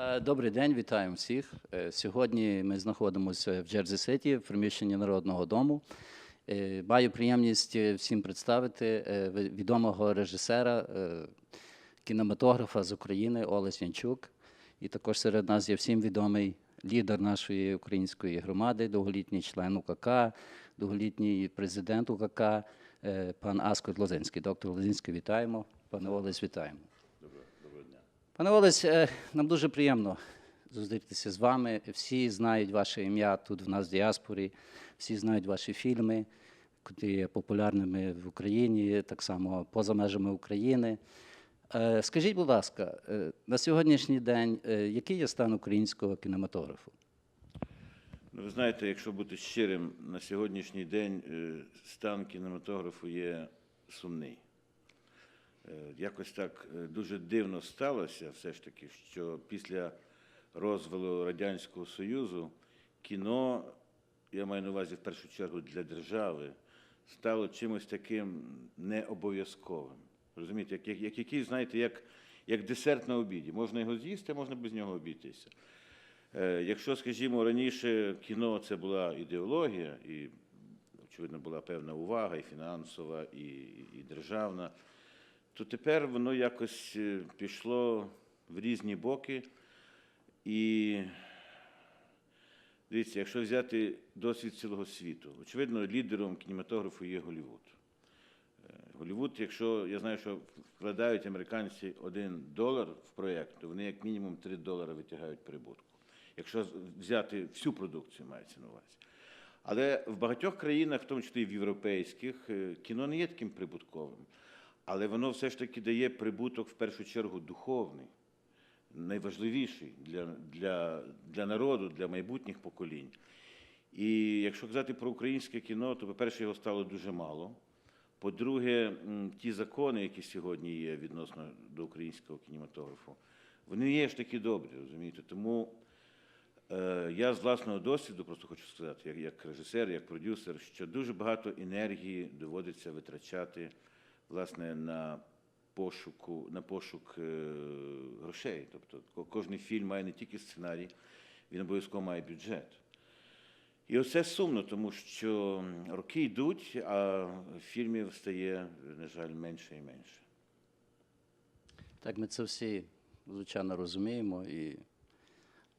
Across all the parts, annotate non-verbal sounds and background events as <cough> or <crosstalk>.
Е, Добрий день, вітаємо всіх. Е, Сьогодні ми знаходимося в Джерзі Ситі, в приміщенні Народного дому. Е, Маю приємність всім представити відомого режисера, кінематографа з України Олесь Янчук. І також серед нас є всім відомий лідер нашої української громади, довголітній член УКК, довголітній президент УКК, пан Аскот Лозинський. Доктор Лозинський, вітаємо. Пане Олесь, вітаємо. Пане Олесь, е, нам дуже приємно зустрітися з вами. Всі знають ваше ім'я тут в нас в діаспорі, всі знають ваші фільми, які є популярними в Україні, так само поза межами України. Е, Скажіть, будь ласка, е, на сьогоднішній день який є стан українського кінематографу? Ну, ви знаєте, якщо бути щирим, на сьогоднішній день стан кінематографу є сумний. Е, Якось так е, дуже дивно сталося, все ж таки, що після розвалу Радянського Союзу кіно, я маю на увазі в першу чергу для держави, стало чимось таким необов'язковим. Розумієте, як, як, як який, знаєте, як, як десерт на обіді. Можна його з'їсти, можна без нього обійтися. Е, Якщо, скажімо, раніше кіно це була ідеологія, і, очевидно, була певна увага, і фінансова, і, і державна, то тепер воно якось е, пішло в різні боки. І дивіться, якщо взяти досвід цілого світу, очевидно, лідером кінематографу є Голлівуд. Е, Голлівуд, якщо я знаю, що вкладають американці один долар в проєкт, то вони як мінімум 3 долари витягають прибутку. Якщо взяти всю продукцію, мається на увазі. Але в багатьох країнах, в тому числі в європейських, е, кіно не є таким прибутковим. Але воно все ж таки дає прибуток в першу чергу духовний, найважливіший для, для, для народу, для майбутніх поколінь. І якщо казати про українське кіно, то, по-перше, його стало дуже мало. По-друге, ті закони, які сьогодні є відносно до українського кінематографу, вони є ж такі добрі, розумієте? Тому е, я з власного досвіду просто хочу сказати, як, як режисер, як продюсер, що дуже багато енергії доводиться витрачати власне на пошуку, на пошук е, грошей. Тобто ко- кожен фільм має не тільки сценарій, він обов'язково має бюджет. І оце сумно, тому що роки йдуть, а фільмів стає, на жаль, менше і менше. Так, ми це всі, звичайно, розуміємо, і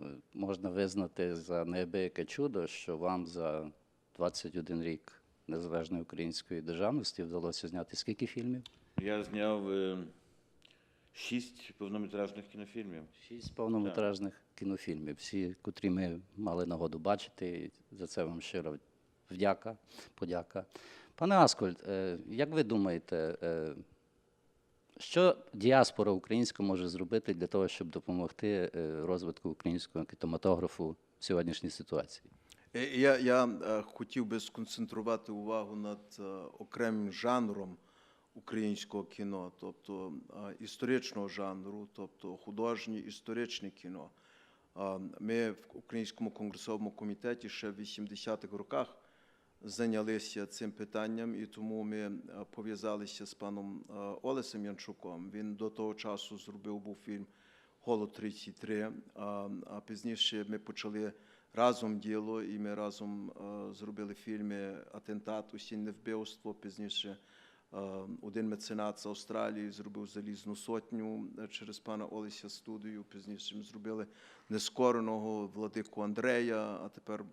е, можна визнати за неабияке чудо, що вам за 21 рік незалежної української державності вдалося зняти скільки фільмів? Я зняв е, шість повнометражних кінофільмів. Шість повнометражних кінофільмів, всі, котрі ми мали нагоду бачити. І за це вам щиро вдяка, подяка. Пане Аскольд, е, як ви думаєте, е, що діаспора українська може зробити для того, щоб допомогти е, розвитку українського кінематографу в сьогоднішній ситуації? Е, Я, я е, хотів би сконцентрувати увагу над е, окремим жанром українського кіно, тобто історичного жанру, тобто художнє історичне кіно. Ми в Українському конгресовому комітеті ще в 80-х роках зайнялися цим питанням, і тому ми пов'язалися з паном Олесем Янчуком. Він до того часу зробив був фільм Голод 33, а, а пізніше ми почали разом діло, і ми разом е, зробили фільми Атентат, Осінне вбивство. Пізніше е, один меценат з Австралії зробив залізну сотню через пана Олеся студію. Пізніше ми зробили нескореного владику Андрея, а тепер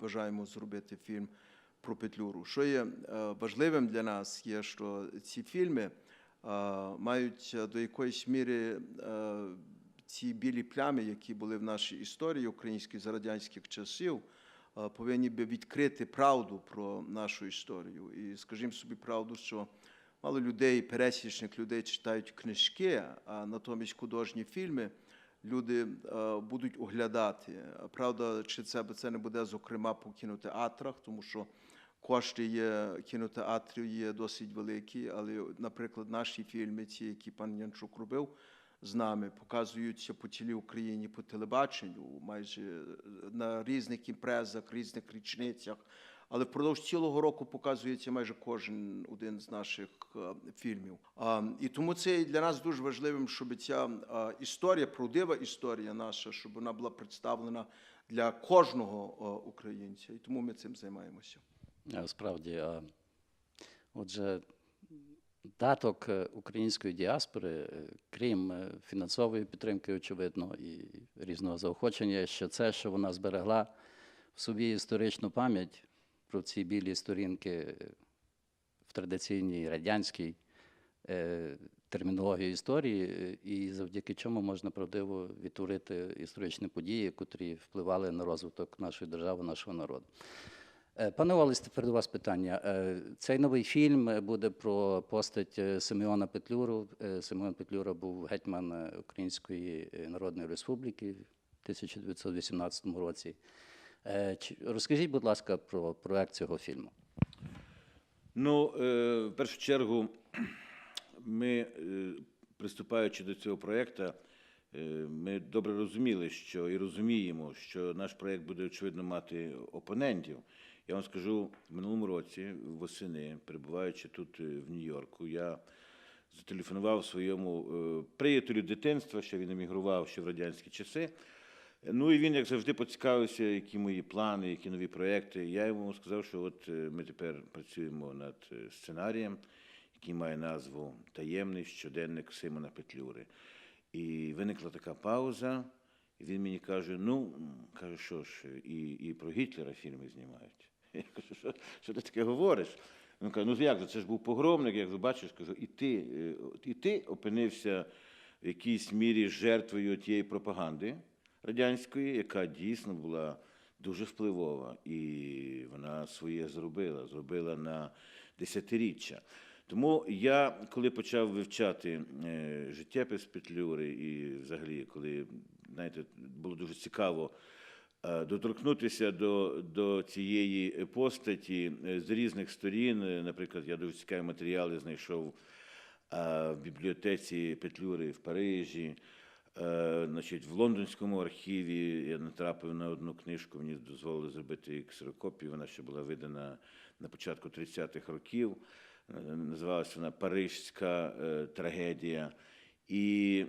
бажаємо зробити фільм про Петлюру. Що є е, важливим для нас, є, що ці фільми мають до якоїсь міри ці білі плями, які були в нашій історії українській за радянських часів, е, повинні би відкрити правду про нашу історію. І скажімо собі правду, що мало людей, пересічних людей читають книжки, а натомість художні фільми люди е, будуть оглядати. Правда, чи це, це не буде, зокрема, по кінотеатрах, тому що кошти є кінотеатрів є досить великі, але, наприклад, наші фільми, ті, які пан Янчук робив з нами, показуються по цілій Україні по телебаченню, майже на різних імпрезах, різних річницях. але впродовж цілого року показується майже кожен один з наших е, фільмів. І тому це для нас дуже важливим, щоб ця е, історія, правдива історія наша, щоб вона була представлена для кожного е, українця. І тому ми цим займаємося. Е, Справді, отже, даток е, української діаспори, е, крім е, фінансової підтримки, очевидно, і різного заохочення, що це, що вона зберегла в собі історичну пам'ять про ці білі сторінки в традиційній радянській термінології історії, і завдяки чому можна правдиво відтворити історичні події, котрі впливали на розвиток нашої держави, нашого народу. Е, Пане Олесь, тепер до вас питання. Е, Цей новий фільм е, буде про постать Симеона Петлюру. Симеон Петлюра був гетьман Української Народної Республіки в 1918 році. Розкажіть, будь ласка, про проект цього фільму. Ну, в першу чергу, ми, приступаючи до цього проєкту, ми добре розуміли, що і розуміємо, що наш проєкт буде, очевидно, мати опонентів. Я вам скажу, в минулому році, восени, перебуваючи тут е, в Нью-Йорку, я зателефонував своєму е, приятелю дитинства, що він емігрував ще в радянські часи. Ну і він, як завжди, поцікавився, які мої плани, які нові проекти. Я йому сказав, що от е, ми тепер працюємо над сценарієм, який має назву Таємний щоденник Симона Петлюри. І виникла така пауза, і він мені каже: ну, каже, що ж, і, і про Гітлера фільми знімають. <laughs> Я кажу, що, що ти таке говориш? Він каже, ну як же, це ж був погромник, як же бачиш, кажу, і ти, е, і ти опинився в якійсь мірі жертвою тієї пропаганди радянської, яка дійсно була дуже впливова, і вона своє зробила, зробила на десятиріччя. Тому я, коли почав вивчати е, життєпис Петлюри, і взагалі, коли знаєте, було дуже цікаво доторкнутися до, до цієї постаті е, з різних сторін. Е, Наприклад, я дуже цікаві матеріали знайшов е, в бібліотеці Петлюри в Парижі. Е, Значить, в лондонському архіві я натрапив на одну книжку, мені дозволили зробити ксерокопію. Вона ще була видана на початку 30-х років. Е, Називалася вона Парижська е, трагедія. І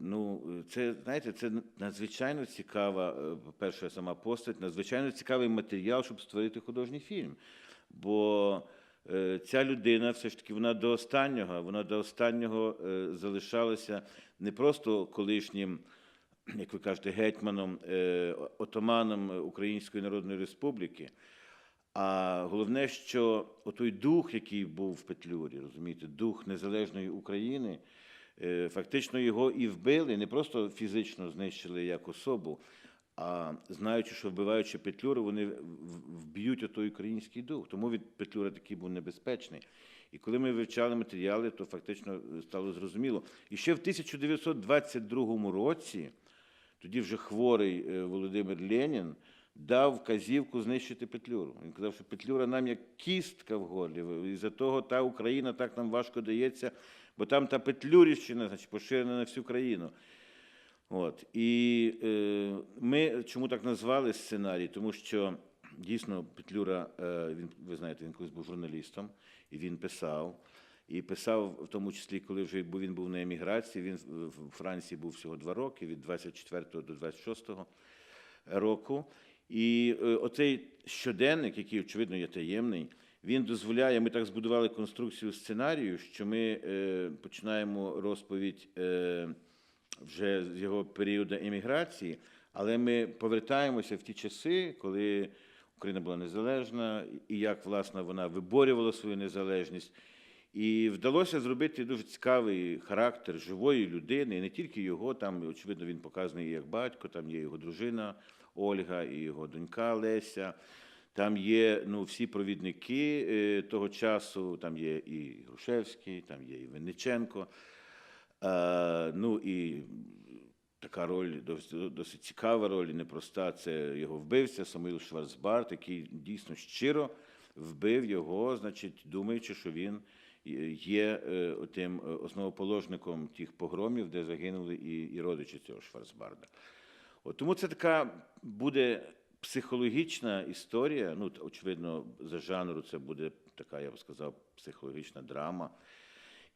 ну, це, знаєте, це надзвичайно цікава, е, по-перше, сама постать, надзвичайно цікавий матеріал, щоб створити художній фільм. Бо е, ця людина все ж таки вона до останнього, вона до останнього е, залишалася не просто колишнім, як ви кажете, гетьманом, отаманом Української Народної Республіки. А головне, що отой дух, який був в Петлюрі, розумієте, дух незалежної України, фактично його і вбили, не просто фізично знищили як особу, а знаючи, що вбиваючи Петлюру, вони вб'ють отой український дух. Тому від Петлюра такий був небезпечний. І коли ми вивчали матеріали, то фактично стало зрозуміло. І ще в 1922 році, тоді вже хворий е, Володимир Ленін дав вказівку знищити Петлюру. Він казав, що Петлюра нам як кістка в горлі. І за того та Україна так нам важко дається, бо там та Петлюрівщина, значить, поширена на всю країну. От. І е, ми чому так назвали сценарій? Тому що дійсно Петлюра, е, він, ви знаєте, він колись був журналістом, і він писав. І писав, в тому числі, коли вже він був на еміграції, він в Франції був всього два роки, від 24 до 26 року. І е, оцей щоденник, який, очевидно, є таємний, він дозволяє, ми так збудували конструкцію сценарію, що ми е, починаємо розповідь е, вже з його періоду еміграції, але ми повертаємося в ті часи, коли Україна була незалежна, і як, власне, вона виборювала свою незалежність. І вдалося зробити дуже цікавий характер живої людини, і не тільки його, там, очевидно, він показаний як батько, там є його дружина Ольга, і його донька Леся. Там є ну, всі провідники е, того часу, там є і Грушевський, там є і Винниченко. Е, ну і така роль, досить, досить цікава роль, непроста. Це його вбивця Самуїл Шварцбарт, який дійсно щиро вбив його, значить, думаючи, що він є е, тим основоположником тих погромів, де загинули і, і родичі цього Шварцбарда. От тому це така буде психологічна історія. Ну, очевидно, за жанру це буде така, я б сказав, психологічна драма.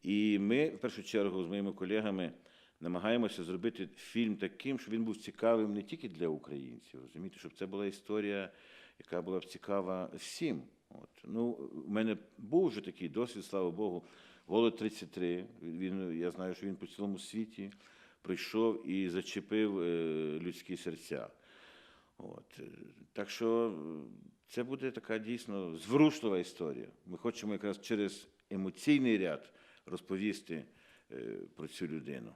І ми, в першу чергу, з моїми колегами намагаємося зробити фільм таким, щоб він був цікавим не тільки для українців, розумієте, щоб це була історія, яка була б цікава всім. От. Ну, у мене був вже такий досвід, слава Богу, Голод 33. Він, я знаю, що він по цілому світі прийшов і зачепив е, людські серця. От. Так що е, це буде така дійсно зворушлива історія. Ми хочемо якраз через емоційний ряд розповісти е, про цю людину.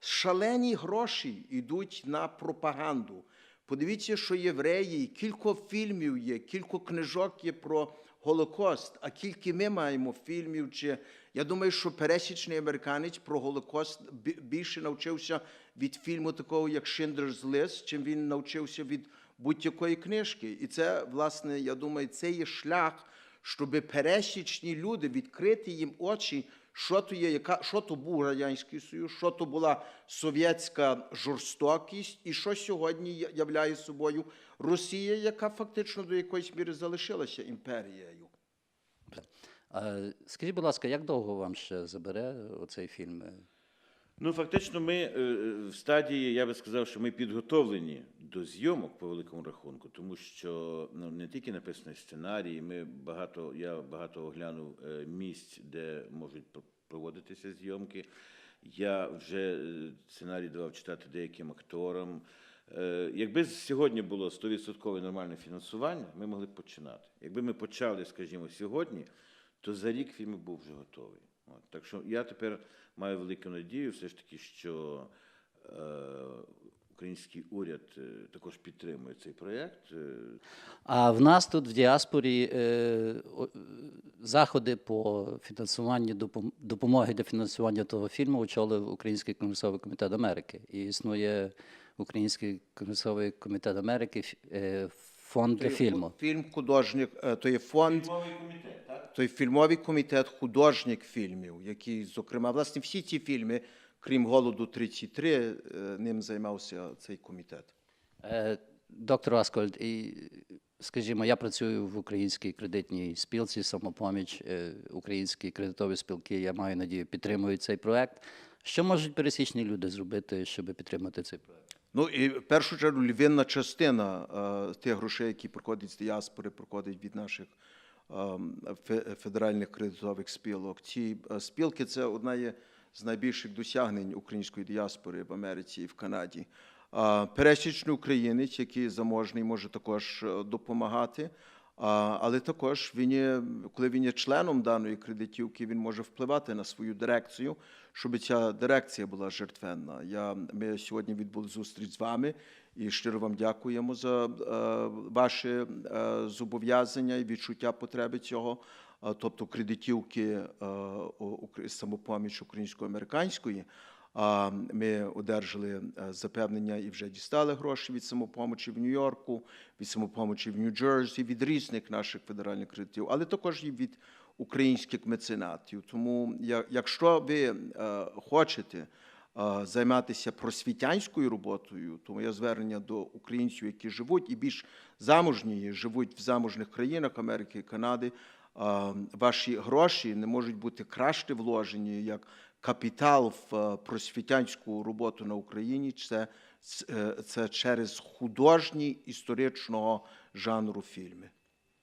Шалені гроші йдуть на пропаганду. Подивіться, що євреї, кілька фільмів є, кілька книжок є про Голокост, а кілька ми маємо фільмів. Чи я думаю, що пересічний американець про Голокост більше навчився від фільму такого, як Шиндлер's List, чим він навчився від будь-якої книжки. І це, власне, я думаю, це є шлях, щоб пересічні люди відкрити їм очі, що то є, яка, що то був Радянський Союз, що то була совєтська жорстокість, і що сьогодні являє собою Росія, яка фактично до якоїсь міри залишилася імперією. А, Скажіть, будь ласка, як довго вам ще забере оцей фільм? Ну, фактично, ми е, в стадії, я би сказав, що ми підготовлені до зйомок по великому рахунку, тому що ну, не тільки написаний сценарій, ми багато, я багато оглянув е, місць, де можуть пр- проводитися зйомки. Я вже е, сценарій давав читати деяким акторам. Е, Якби сьогодні було 100% нормальне фінансування, ми могли б починати. Якби ми почали, скажімо, сьогодні, то за рік фільм був вже готовий. От. Так що я тепер маю велику надію, все ж таки, що е, український уряд е, також підтримує цей проєкт. Е, А в нас тут в діаспорі е, заходи по фінансуванню допомоги для фінансування того фільму очолив Український конгресовий комітет Америки. І існує Український конгресовий комітет Америки е, фонд для фільму. Фільм художник, е, то є фонд. Той фільмовий комітет художник фільмів, який, зокрема, власне, всі ці фільми, крім голоду 33, е, ним займався цей комітет. Доктор Аскольд, і скажімо, я працюю в українській кредитній спілці самопоміч, українські кредитові спілки, я маю надію, підтримують цей проект. Що можуть пересічні люди зробити, щоб підтримати цей проект? Ну і в першу чергу львівна частина е, тих грошей, які проходять з діаспори, проходить від наших е, федеральних кредитових спілок. Ці е, спілки це одна є з найбільших досягнень української діаспори в Америці і в Канаді. Е, Пересічний українець, який заможний, може також е, допомагати. Але також він є, коли він є членом даної кредитівки, він може впливати на свою дирекцію, щоб ця дирекція була жертвенна. Я, ми сьогодні відбули зустріч з вами і щиро вам дякуємо за е, ваші е, зобов'язання і відчуття потреби цього. Е, Тобто кредитівки самопоміч українсько-американської. Ми одержали е, запевнення і вже дістали гроші від самопомочі в Нью-Йорку, від самопомочі в Нью-Джерсі, від різних наших федеральних кредитів, але також і від українських меценатів. Тому, якщо ви е, хочете е, займатися просвітянською роботою, то моє звернення до українців, які живуть і більш заможні, живуть в заможних країнах Америки і Канади. Ваші гроші не можуть бути краще вложені як капітал в е, просвітянську роботу на Україні. Це, це- це через художні історичного жанру фільми.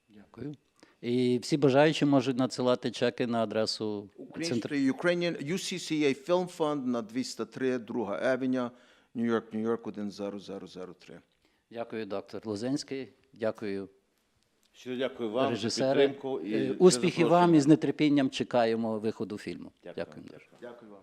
Дякую. І всі бажаючі можуть надсилати чеки на адресу. Український Ukrainian UCCA Film Fund на 203 Друга Авеня, Нью-Йорк, Нью-Йорк 10003. Дякую, доктор Лозинський. Дякую, Щиро дякую вам за підтримку. І Успіхи Успіхів вам і з нетерпінням чекаємо виходу фільму. Дякую. Дякую. Дякую вам.